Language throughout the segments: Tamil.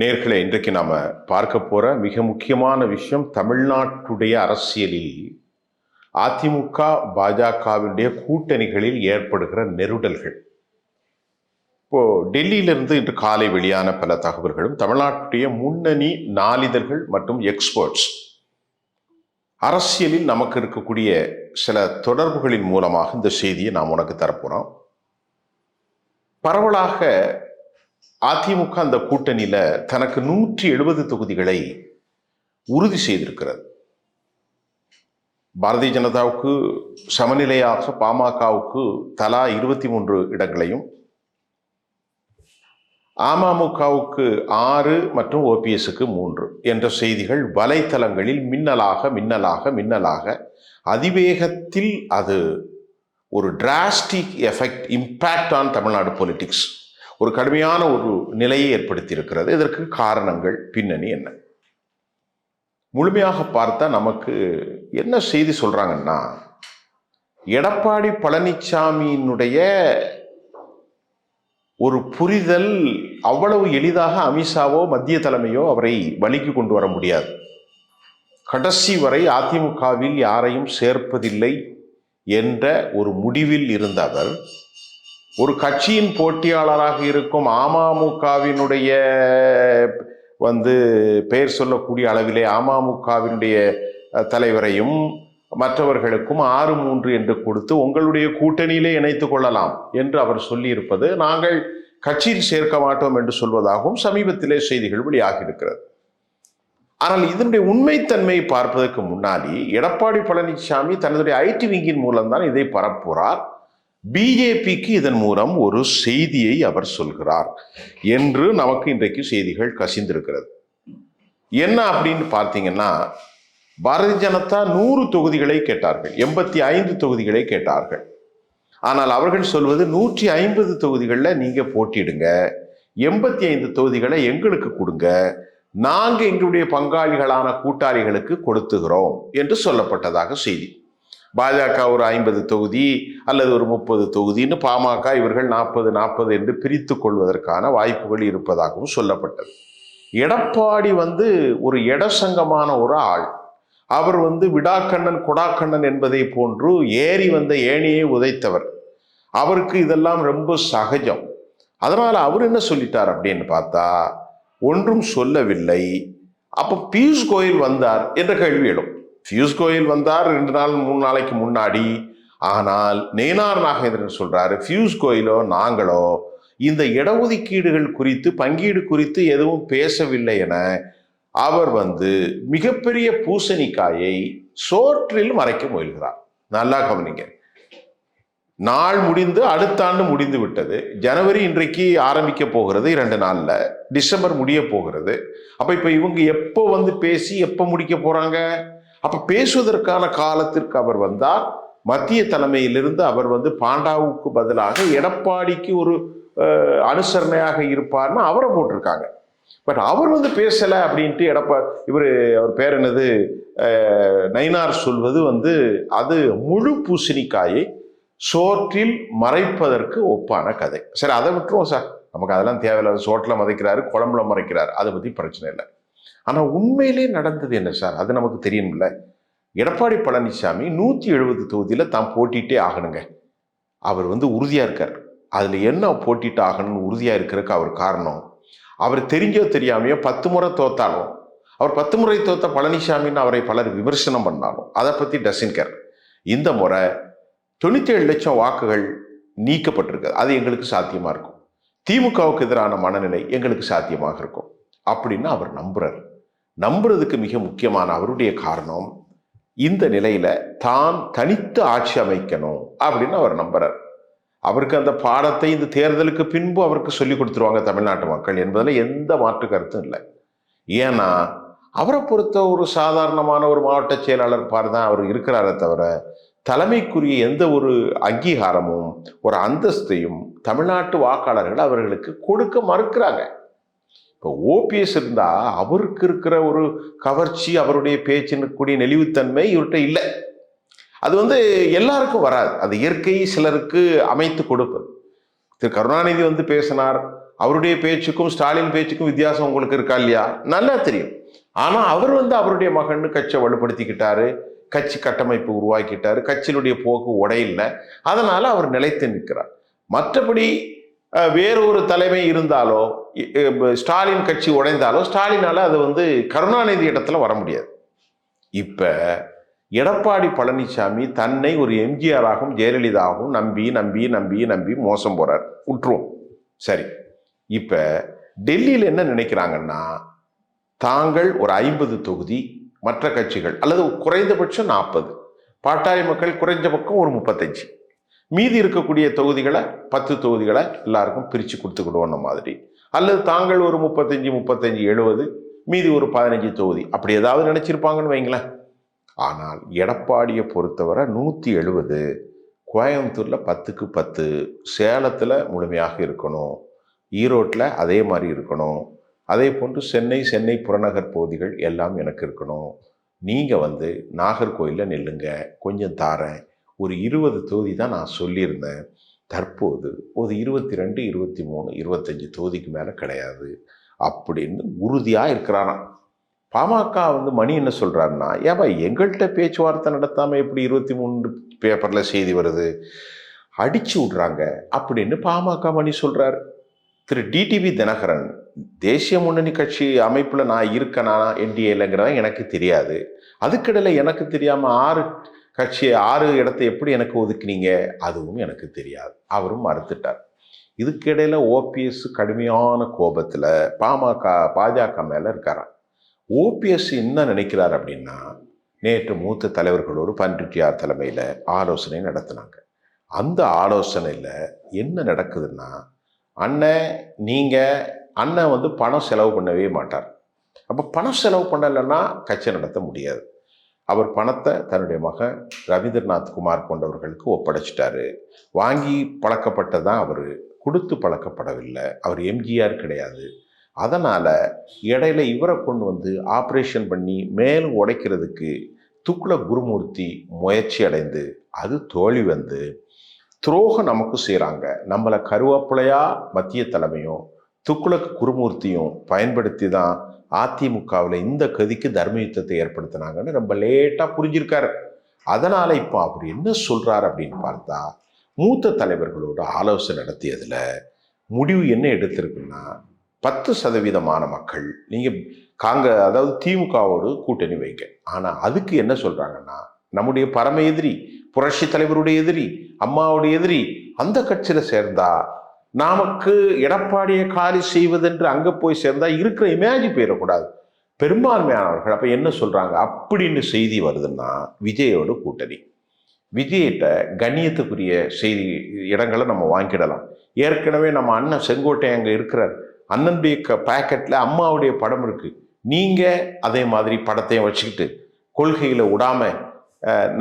நேர்களை இன்றைக்கு நாம் பார்க்க போகிற மிக முக்கியமான விஷயம் தமிழ்நாட்டுடைய அரசியலில் அதிமுக பாஜகவினுடைய கூட்டணிகளில் ஏற்படுகிற நெருடல்கள். இப்போது டெல்லியிலிருந்து இன்று காலை வெளியான பல தகவல்களும் தமிழ்நாட்டுடைய முன்னணி நாளிதழ்கள் மற்றும் எக்ஸ்பர்ட்ஸ் அரசியலில் நமக்கு இருக்கக்கூடிய சில தொடர்புகளின் மூலமாக இந்த செய்தியை நாம் உனக்கு தரப்போகிறோம் பரவலாக அதிமுக அந்த கூட்டணியில தனக்கு நூற்றி எழுபது தொகுதிகளை உறுதி செய்திருக்கிறது. பாரதிய ஜனதாவுக்கு சமநிலையாக பாமகவுக்கு தலா இருபத்தி மூன்று இடங்களையும் அமமுகவுக்கு ஆறு மற்றும் ஓபிஎஸ்க்கு மூன்று என்ற செய்திகள் வலைத்தளங்களில் மின்னலாக மின்னலாக மின்னலாக அதிவேகத்தில் அது ஒரு drastic effect impact on Tamil Nadu politics ஒரு கடுமையான ஒரு நிலையை ஏற்படுத்தியிருக்கிறது. இதற்கு காரணங்கள் பின்னணி என்ன? முழுமையாக பார்த்தா நமக்கு என்ன செய்தி சொல்கிறாங்கன்னா எடப்பாடி பழனிசாமியினுடைய ஒரு புரிதல் அவ்வளவு எளிதாக அமித்ஷாவோ மத்திய தலைமையோ அவரை வழிக்கு கொண்டு வர முடியாது. கடைசி வரை அதிமுகவில் யாரையும் சேர்ப்பதில்லை என்ற ஒரு முடிவில் இருந்த அவர் ஒரு கட்சியின் போட்டியாளராக இருக்கும் அமமுகவினுடைய வந்து பெயர் சொல்லக்கூடிய அளவிலே அமமுகவினுடைய தலைவரையும் மற்றவர்களுக்கும் ஆறு மூன்று என்று கொடுத்து உங்களுடைய கூட்டணியிலே இணைத்து கொள்ளலாம் என்று அவர் சொல்லியிருப்பது நாங்கள் கட்சியில் சேர்க்க மாட்டோம் என்று சொல்வதாகவும் சமீபத்திலே செய்திகள் வெளியாகி இருக்கிறது ஆனால் இதனுடைய உண்மைத்தன்மையை பார்ப்பதற்கு முன்னாடி எடப்பாடி பழனிசாமி தன்னுடைய ஐடி விங்கின் மூலம்தான் இதை பரப்புகிறார். பிஜேபிக்கு இதன் மூலம் ஒரு செய்தியை அவர் சொல்கிறார் என்று நமக்கு இன்றைக்கு செய்திகள் கசிந்திருக்கிறது. என்ன அப்படின்னு பார்த்தீங்கன்னா பாரதிய ஜனதா நூறு தொகுதிகளை கேட்டார்கள் எண்பத்தி ஐந்து தொகுதிகளை கேட்டார்கள். ஆனால் அவர்கள் சொல்வது நூற்றி ஐம்பது தொகுதிகளில் நீங்கள் போட்டிடுங்க எண்பத்தி ஐந்து தொகுதிகளை எங்களுக்கு கொடுங்க நாங்கள் எங்களுடைய பங்காளிகளான கூட்டாளிகளுக்கு கொடுத்துகிறோம் என்று சொல்லப்பட்டதாக செய்தி. பாஜக ஒரு ஐம்பது தொகுதி அல்லது ஒரு முப்பது தொகுதின்னு பாமக இவர்கள் நாற்பது நாற்பது என்று பிரித்து கொள்வதற்கான வாய்ப்புகள் இருப்பதாகவும் சொல்லப்பட்டது. எடப்பாடி வந்து ஒரு இடசங்கமான ஒரு ஆள். அவர் வந்து விடாக்கண்ணன் கொடாக்கண்ணன் என்பதை போன்று ஏறி வந்த ஏணியை உதைத்தவர். அவருக்கு இதெல்லாம் ரொம்ப சகஜம். அதனால் அவர் என்ன சொல்லிட்டார் அப்படின்னு பார்த்தா ஒன்றும் சொல்லவில்லை. அப்போ பியூஷ் கோயில் வந்தார் என்ற கேள்வி எழும். பியூஷ் கோயல் வந்தார் ரெண்டு நாள் மூணு நாளைக்கு முன்னாடி. ஆனால் நேனார் நாகேந்திரன் சொல்றாரு பியூஷ் கோயிலோ நாங்களோ இந்த இடஒதுக்கீடுகள் குறித்து பங்கீடு குறித்து எதுவும் பேசவில்லை என அவர் வந்து மிகப்பெரிய பூசணிக்காயை சோற்றில் மறைக்க முயல்கிறார். நல்லா கவனிங்க. நாள் முடிந்து அடுத்த ஆண்டு முடிந்து விட்டது. ஜனவரி இன்றைக்கு ஆரம்பிக்க போகிறது இரண்டு நாளில். டிசம்பர் முடிய போகிறது. அப்போ இப்போ இவங்க எப்போ வந்து பேசி எப்போ முடிக்க போகிறாங்க அப்ப பேசுவதற்கான காலத்திற்கு அவர் வந்தால் மத்திய தலைமையிலிருந்து அவர் வந்து பாண்டாவுக்கு பதிலாக எடப்பாடிக்கு ஒரு அனுசரணையாக இருப்பார்னு அவரை போட்டிருக்காங்க. பட் அவர் வந்து பேசலை அப்படின்ட்டு எடப்பா இவர் அவர் பேர் என்னது? நயினார் சொல்வது வந்து அது முழு பூசணிக்காயை சோற்றில் மறைப்பதற்கு ஒப்பான கதை. சரி அதை விட்டுருவோம் சார். நமக்கு அதெல்லாம் தேவையில்லை சோற்றில் மறைக்கிறாரு குழம்புல மறைக்கிறாரு. அதை பற்றி பிரச்சனை இல்லை. ஆனால் உண்மையிலே நடந்தது என்ன சார்? அது நமக்கு தெரியணும்ல எடப்பாடி பழனிசாமி நூற்றி எழுபது தொகுதியில் தான் போட்டிகிட்டே ஆகணுங்க. அவர் வந்து உறுதியாக இருக்கார். அதில் என்ன போட்டிட்டு ஆகணும்னு உறுதியாக இருக்கிறதுக்கு அவர் காரணம். அவர் தெரிஞ்சோ தெரியாமையோ பத்து முறை தோத்தாலும் அவர் பத்து முறை தோத்த பழனிசாமின்னு அவரை பலர் விமர்சனம் பண்ணாலும் அதை பற்றி டசின் கேர். இந்த முறை தொண்ணூற்றேழு லட்சம் வாக்குகள் நீக்கப்பட்டிருக்கு அது எங்களுக்கு சாத்தியமாக இருக்கும். திமுகவுக்கு எதிரான மனநிலை எங்களுக்கு சாத்தியமாக இருக்கும். அப்படின்னு அவர் நம்புறார். நம்புறதுக்கு மிக முக்கியமான அவருடைய காரணம் இந்த நிலையில தான் தனித்து ஆட்சி அமைக்கணும் அப்படின்னு அவர் நம்புறார். அவருக்கு அந்த பாடத்தை இந்த தேர்தலுக்கு பின்பு அவருக்கு சொல்லி கொடுத்துருவாங்க தமிழ்நாட்டு மக்கள் என்பதில் எந்த மாற்று கருத்தும் இல்லை. ஏன்னா அவரை பொறுத்த ஒரு சாதாரணமான ஒரு மாவட்ட செயலாளர் பாரு தான் அவர் இருக்கிறாரே தவிர தலைமைக்குரிய எந்த ஒரு அங்கீகாரமும் ஒரு அந்தஸ்தையும் தமிழ்நாட்டு வாக்காளர்கள் அவர்களுக்கு கொடுக்க மறுக்கிறாங்க. இப்போ ஓபிஎஸ் இருந்தால் அவருக்கு இருக்கிற ஒரு கவர்ச்சி அவருடைய பேச்சினுக்கூடிய நெளிவுத்தன்மை இவர்கிட்ட இல்லை. அது வந்து எல்லாருக்கும் வராது. அது இயற்கை சிலருக்கு அமைத்து கொடுப்பது. திரு கருணாநிதி வந்து பேசினார் அவருடைய பேச்சுக்கும் ஸ்டாலின் பேச்சுக்கும் வித்தியாசம் உங்களுக்கு இருக்கா இல்லையா? நல்லா தெரியும். ஆனால் அவர் வந்து அவருடைய மகன் கட்சியை வலுப்படுத்திக்கிட்டாரு கட்சி கட்டமைப்பு உருவாக்கிட்டாரு கட்சியினுடைய போக்கு உடையில்லை அதனால அவர் நிலைத்து நிற்கிறார். மற்றபடி வேறொரு தலைமை இருந்தாலோ ஸ்டாலின் கட்சி உடைந்தாலோ ஸ்டாலினால் அது வந்து கருணாநிதி இடத்துல வர முடியாது. இப்போ எடப்பாடி பழனிசாமி தன்னை ஒரு எம்ஜிஆராகவும் ஜெயலலிதாவும் நம்பி நம்பி நம்பி நம்பி மோசம் போகிறார் விட்டுருவோம் சரி. இப்போ டெல்லியில் என்ன நினைக்கிறாங்கன்னா தாங்கள் ஒரு ஐம்பது தொகுதி மற்ற கட்சிகள் அல்லது குறைந்தபட்சம் நாற்பது பாட்டாளி மக்கள் குறைஞ்ச பக்கம் ஒரு முப்பத்தஞ்சு. மீதி இருக்கக்கூடிய தொகுதிகளை பத்து தொகுதிகளை எல்லாருக்கும் பிரித்து கொடுத்துக்கிடுவோம் மாதிரி. அல்லது தாங்கள் ஒரு முப்பத்தஞ்சு முப்பத்தஞ்சு எழுபது மீதி ஒரு பதினஞ்சு தொகுதி. அப்படி ஏதாவது நினச்சிருப்பாங்கன்னு வைங்களேன். ஆனால் எடப்பாடியை பொறுத்தவரை நூற்றி எழுபது கோயம்புத்தூரில் பத்துக்கு பத்து சேலத்தில் முழுமையாக இருக்கணும் ஈரோட்டில் அதே மாதிரி இருக்கணும் அதே போன்று சென்னை சென்னை புறநகர் பகுதிகள் எல்லாம் எனக்கு இருக்கணும். நீங்கள் வந்து நாகர்கோயிலில் நில்லுங்க கொஞ்சம் தாரேன் ஒரு இருபது தொகுதி தான் நான் சொல்லியிருந்தேன். தற்போது ஒரு இருபத்தி ரெண்டு இருபத்தி மூணு இருபத்தஞ்சி தொகுதிக்கு மேலே கிடையாது அப்படின்னு உறுதியாக இருக்கிறாராம் பாமக வந்து மணி என்ன சொல்கிறாருன்னா ஏப்பா எங்கள்கிட்ட பேச்சுவார்த்தை நடத்தாமல் எப்படி இருபத்தி மூணு பேப்பரில் செய்தி வருது? அடிச்சு விட்றாங்க அப்படின்னு பாமக மணி சொல்கிறார் திரு. டிடிவி தினகரன் தேசிய முன்னணி கட்சி அமைப்பில் நான் இருக்கேனா என்டிஏலங்கிறதான் எனக்கு தெரியாது. அதுக்கிடையில் எனக்கு தெரியாமல் ஆறு கட்சி ஆறு இடத்தை எப்படி எனக்கு ஒதுக்குனீங்க? அதுவும் எனக்கு தெரியாது. அவரும் மறுத்துட்டார். இதுக்கிடையில் ஓபிஎஸ் கடுமையான கோபத்தில் பாமக பாஜக மேலே இருக்காராம். ஓபிஎஸ் என்ன நினைக்கிறார் அப்படின்னா நேற்று மூத்த தலைவர்களோடு பன்ருட்டியார் தலைமையில் ஆலோசனை நடத்தினாங்க. அந்த ஆலோசனையில் என்ன நடக்குதுன்னா அண்ணன் நீங்கள் அண்ணன் வந்து பணம் செலவு பண்ணவே மாட்டார். அப்போ பணம் செலவு பண்ணலைன்னா கட்சி நடத்த முடியாது. அவர் பணத்தை தன்னுடைய மகன் ரவீந்திரநாத் குமார் கொண்டவர்களுக்கு ஒப்படைச்சிட்டாரு. வாங்கி பழக்கப்பட்டதான் அவர் கொடுத்து பழக்கப்படவில்லை. அவர் எம்ஜிஆர் கிடையாது. அதனால் இடையில இவரை கொண்டு வந்து ஆப்ரேஷன் பண்ணி மேலும் உடைக்கிறதுக்கு துக்குள குருமூர்த்தி முயற்சி அடைந்து அது தோழி வந்து துரோகம் நமக்கு செய்கிறாங்க நம்மளை கருவேப்பிலையா மத்திய தலைமையும் துக்குளக்கு குருமூர்த்தியும் பயன்படுத்தி தான் அதிமுகவில் இந்த கதிக்கு தர்ம யுத்தத்தை ஏற்படுத்தினாங்கன்னு ரொம்ப லேட்டாக புரிஞ்சிருக்காரு. அதனால் இப்போ அவர் என்ன சொல்கிறார் அப்படின்னு பார்த்தா மூத்த தலைவர்களோட ஆலோசனை நடத்தியதில் முடிவு என்ன எடுத்திருக்குன்னா பத்து சதவீதமான மக்கள் நீங்கள் காங்க அதாவது திமுகவோடு கூட்டணி வைங்க. ஆனால் அதுக்கு என்ன சொல்கிறாங்கன்னா நம்முடைய பரம எதிரி புரட்சி தலைவருடைய எதிரி அம்மாவுடைய எதிரி அந்த கட்சியில் சேர்ந்தால் நமக்கு எடப்பாடியை காலி செய்வதென்று அங்கே போய் சேர்ந்தா இருக்கிற இமேஜ் போயிடக்கூடாது. பெரும்பான்மையானவர்கள் அப்போ என்ன சொல்கிறாங்க அப்படின்னு செய்தி வருதுன்னா விஜயோட கூட்டணி. விஜயிட்ட கண்ணியத்துக்குரிய செய்தி இடங்களை நம்ம வாங்கிடலாம். ஏற்கனவே நம்ம அண்ணன் செங்கோட்டை அங்கே இருக்கிறார். அண்ணனுடைய க பேக்கெட்டில் அம்மாவுடைய படம் இருக்குது நீங்கள் அதே மாதிரி படத்தையும் வச்சுக்கிட்டு கொள்கையில் விடாமல்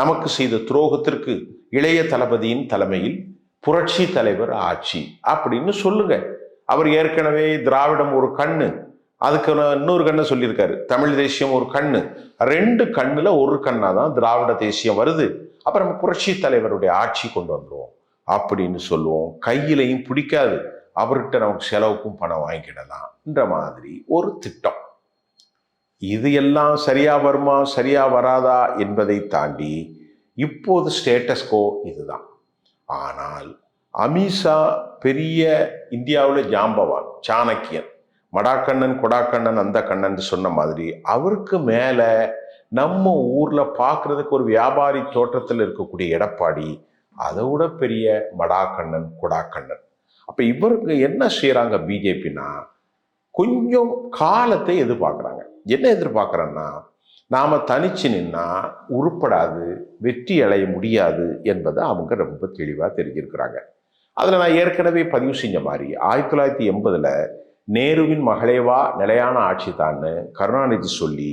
நமக்கு செய்த துரோகத்திற்கு இளைய தளபதியின் தலைமையில் புரட்சி தலைவர் ஆட்சி அப்படின்னு சொல்லுங்க. அவர் ஏற்கனவே திராவிடம் ஒரு கண்ணு அதுக்கு இன்னொரு கண்ணை சொல்லியிருக்காரு தமிழ் தேசியம் ஒரு கண்ணு. ரெண்டு கண்ணுல ஒரு கண்ணா தான் திராவிட தேசியம் வருது. அப்புறம் நம்ம புரட்சி தலைவருடைய ஆட்சி கொண்டு வந்துடுவோம் அப்படின்னு சொல்லுவோம். கையிலையும் பிடிக்காது. அவர்கிட்ட நமக்கு செலவுக்கும் பணம் வாங்கிடலாம்ன்ற மாதிரி ஒரு திட்டம். இது எல்லாம் சரியா வருமா சரியா வராதா என்பதை தாண்டி இப்போது ஸ்டேட்டஸ்கோ இதுதான். ஆனால் அமிஷா பெரிய இந்தியாவில் ஜாம்பவான் சாணக்கியன். மடாக்கண்ணன் கொடாக்கண்ணன் அந்த கண்ணன் சொன்ன மாதிரி அவருக்கு மேலே நம்ம ஊரில் பார்க்குறதுக்கு ஒரு வியாபாரி தோற்றத்தில் இருக்கக்கூடிய எடப்பாடி அதை விட பெரிய மடாக்கண்ணன் கொடாக்கண்ணன். அப்போ இவருக்கு என்ன செய்கிறாங்க பிஜேபின்னா கொஞ்சம் காலத்தை எதிர்பார்க்குறாங்க. என்ன எதிர்பார்க்குறேன்னா நாம் தனிச்சு நின்னா உருப்படாது வெற்றி அடைய முடியாது என்பதை அவங்க ரொம்ப தெளிவாக தெரிஞ்சிருக்கிறாங்க. அதில் நான் ஏற்கனவே பதிவு செஞ்ச மாதிரி ஆயிரத்தி தொள்ளாயிரத்தி எண்பதில் நேருவின் மகளேவா நிலையான ஆட்சி தான்னு கருணாநிதி சொல்லி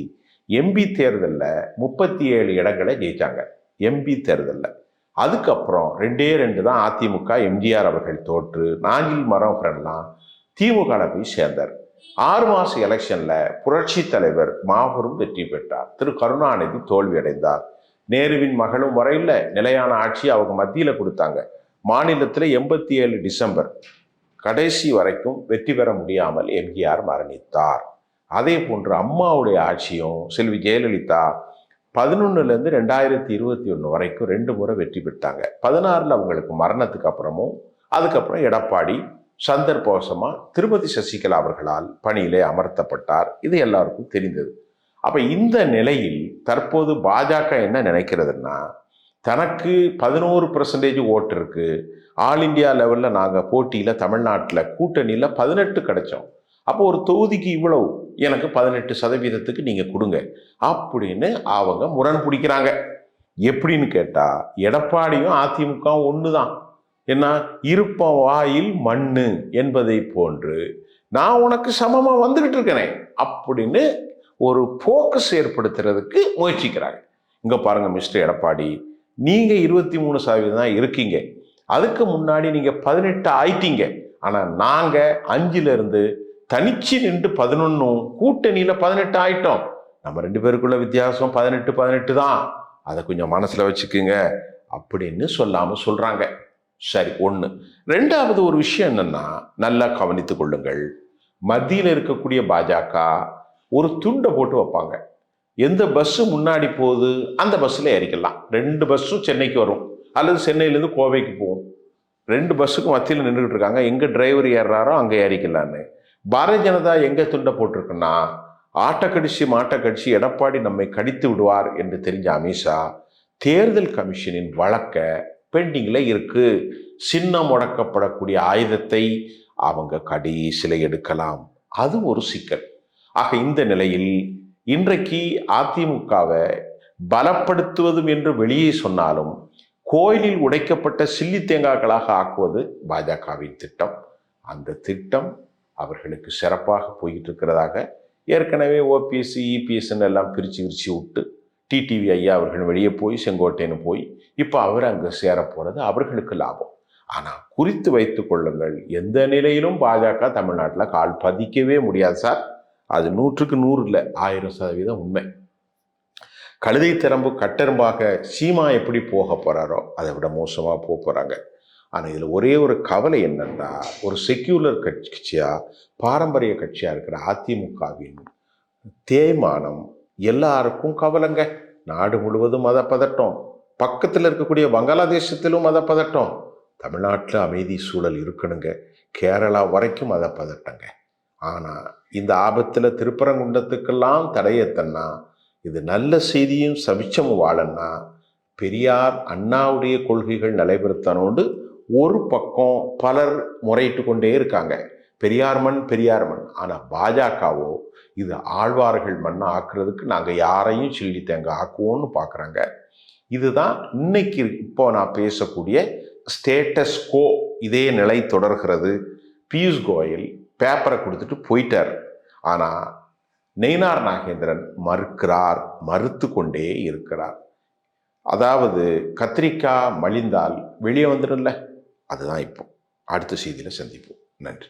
எம்பி தேர்தலில் முப்பத்தி ஏழு இடங்களை ஜெயித்தாங்க எம்பி தேர்தலில். அதுக்கப்புறம் ரெண்டே ரெண்டு தான் அதிமுக எம்ஜிஆர் அவர்கள் தோற்று நாஞ்சில் மரம் திமுகவில் போய் சேர்ந்தார். ஆறு மாத எலெக்ஷனில் புரட்சி தலைவர் மாபெரும் வெற்றி பெற்றார். திரு கருணாநிதி தோல்வியடைந்தார் நேருவின் மகளும் வரையில் நிலையான ஆட்சி அவங்க மத்தியில் கொடுத்தாங்க. மாநிலத்தில் எண்பத்தி ஏழு டிசம்பர் கடைசி வரைக்கும் வெற்றி பெற முடியாமல் எம்ஜிஆர் மரணித்தார். அதே போன்று அம்மாவுடைய ஆட்சியும் செல்வி ஜெயலலிதா பதினொன்னுலேருந்து ரெண்டாயிரத்தி இருபத்தி ஒன்று வரைக்கும் ரெண்டு முறை வெற்றி பெற்றாங்க. பதினாறில் அவங்களுக்கு மரணத்துக்கு அப்புறமும் அதுக்கப்புறம் எடப்பாடி சந்தர்ப்பவசமாக திருமதி சசிகலா அவர்களால் பணியிலே அமர்த்தப்பட்டார். இது எல்லாருக்கும் தெரிந்தது. அப்போ இந்த நிலையில் தற்போது பாஜக என்ன நினைக்கிறதுன்னா தனக்கு பதினோரு பர்சன்டேஜ் ஓட்டு இருக்குது ஆல் இண்டியா லெவலில் நாங்கள் போட்டியில் தமிழ்நாட்டில் கூட்டணியில் பதினெட்டு கிடைச்சோம். அப்போ ஒரு தொகுதிக்கு இவ்வளவு? எனக்கு பதினெட்டு சதவீதத்துக்கு நீங்கள் கொடுங்க. அப்படின்னு அவங்க முரண் பிடிக்கிறாங்க எப்படின்னு கேட்டால் எடப்பாடியும் அதிமுகவும் ஒன்று தான் என்ன? இருப்ப வாயில் மண்ணு என்பதை போன்று நான் உனக்கு சமமாக வந்துக்கிட்டு இருக்கிறேன் அப்படின்னு ஒரு ஃபோக்கஸ் ஏற்படுத்துறதுக்கு முயற்சிக்கிறாங்க. இங்கே பாருங்கள் மிஸ்டர் எடப்பாடி. நீங்கள் இருபத்தி மூணு சதவீதம் தான் இருக்கீங்க. அதுக்கு முன்னாடி நீங்கள் பதினெட்டு ஆயிட்டீங்க. ஆனால் நாங்கள் அஞ்சிலிருந்து தனிச்சு நின்று பதினொன்றும் கூட்டணியில் பதினெட்டு ஆயிட்டோம். நம்ம ரெண்டு பேருக்குள்ள வித்தியாசம் பதினெட்டு பதினெட்டு தான். அதை கொஞ்சம் மனசில் வச்சுக்குங்க அப்படின்னு சொல்லாமல் சொல்கிறாங்க சரி ஒன்று ரெண்டாவது ஒரு விஷயம் என்னன்னா நல்லா கவனித்து கொள்ளுங்கள். மத்தியில் இருக்கக்கூடிய பாஜக ஒரு துண்டை போட்டு வைப்பாங்க. எந்த பஸ்ஸு முன்னாடி போகுது அந்த பஸ்ஸில் ஏறிக்கலாம். ரெண்டு பஸ்ஸும் சென்னைக்கு வரும். அல்லது சென்னையிலேருந்து கோவைக்கு போகும். ரெண்டு பஸ்ஸுக்கும் மத்தியில் நின்றுக்கிட்டு இருக்காங்க. எங்கே டிரைவர் ஏறுறாரோ அங்கே ஏறிக்கலான்னு. பாரதிய ஜனதா எங்கே துண்டை போட்டிருக்குன்னா ஆட்டை கடிச்சு மாட்டை கடிச்சு எடப்பாடி நம்மை கடித்து விடுவார் என்று தெரிஞ்ச அமித்ஷா தேர்தல் கமிஷனின் வழக்கை பெண்டிங்கில் இருக்குது சின்னம் முடக்கப்படக்கூடிய ஆயுதத்தை அவங்க கடைசியில் எடுக்கலாம். அது ஒரு சிக்கல். ஆக இந்த நிலையில் இன்றைக்கு அதிமுகவை பலப்படுத்துவதும் என்று வெளியே சொன்னாலும் கோயிலில் உடைக்கப்பட்ட சில்லி தேங்காய்களாக ஆக்குவது பாஜகவின் திட்டம். அந்த திட்டம் அவர்களுக்கு சிறப்பாக போய்கிட்டு இருக்கிறதாக ஏற்கனவே ஓபிஎஸ்சி இபிஎஸ்ன்னு எல்லாம் பிரித்து விரிச்சு விட்டு டிடிவி ஐயா அவர்கள் வெளியே போய் செங்கோட்டைன்னு போய் இப்போ அவர் அங்கே சேரப்போகிறது அவர்களுக்கு லாபம். ஆனால் குறித்து வைத்து கொள்ளுங்கள் எந்த நிலையிலும் பாஜக தமிழ்நாட்டில் கால் பதிக்கவே முடியாது சார். அது நூற்றுக்கு நூறு இல்லை ஆயிரம் சதவீதம் உண்மை. கழுதை திறம்பு கட்டெரும்பாக சீமா எப்படி போக போகிறாரோ அதை விட மோசமாக போக போகிறாங்க ஆனால் இதில் ஒரே ஒரு கவலை என்னென்னா ஒரு செக்யூலர் கட்சியாக பாரம்பரிய கட்சியாக இருக்கிற அதிமுகவின் தேய்மானம் எல்லாருக்கும் கவலைங்க. நாடு முழுவதும் மத பதட்டம் பக்கத்தில் இருக்கக்கூடிய வங்காளதேசத்திலும் மத பதட்டம் தமிழ்நாட்டில் அமைதி சூழல் இருக்கணுங்க. கேரளா வரைக்கும் மத பதட்டங்க ஆனால் இந்த ஆபத்தில் திருப்பரங்குண்டத்துக்கெல்லாம் தடையத்தன்னா இது நல்ல செய்தியும் சபிச்சமும் வாழன்னா பெரியார் அண்ணாவுடைய கொள்கைகள் நடைபெறுத்தனோண்டு ஒரு பக்கம் பலர் முறையிட்டு கொண்டே இருக்காங்க. பெரியார் மண் பெரியார் மண் ஆனால் பாஜகவோ இது ஆழ்வார்கள் மண்ணை ஆக்குறதுக்கு நாங்கள் யாரையும் சில்லி தேங்காய் ஆக்குவோன்னு பார்க்குறாங்க இதுதான் இன்னைக்கு இப்போ நான் பேசக்கூடிய ஸ்டேட்டஸ் கோ இதே நிலை தொடர்கிறது. பியூஷ் கோயல் பேப்பரை கொடுத்துட்டு போயிட்டார். ஆனால் நெய்னார் நாகேந்திரன் மறுக்கிறார் மறுத்து கொண்டே இருக்கிறார். அதாவது கத்திரிக்காய் மலிந்தால் வெளியே வந்துடும்ல. அதுதான் இப்போ. அடுத்த செய்தியில் சந்திப்போம். நன்றி.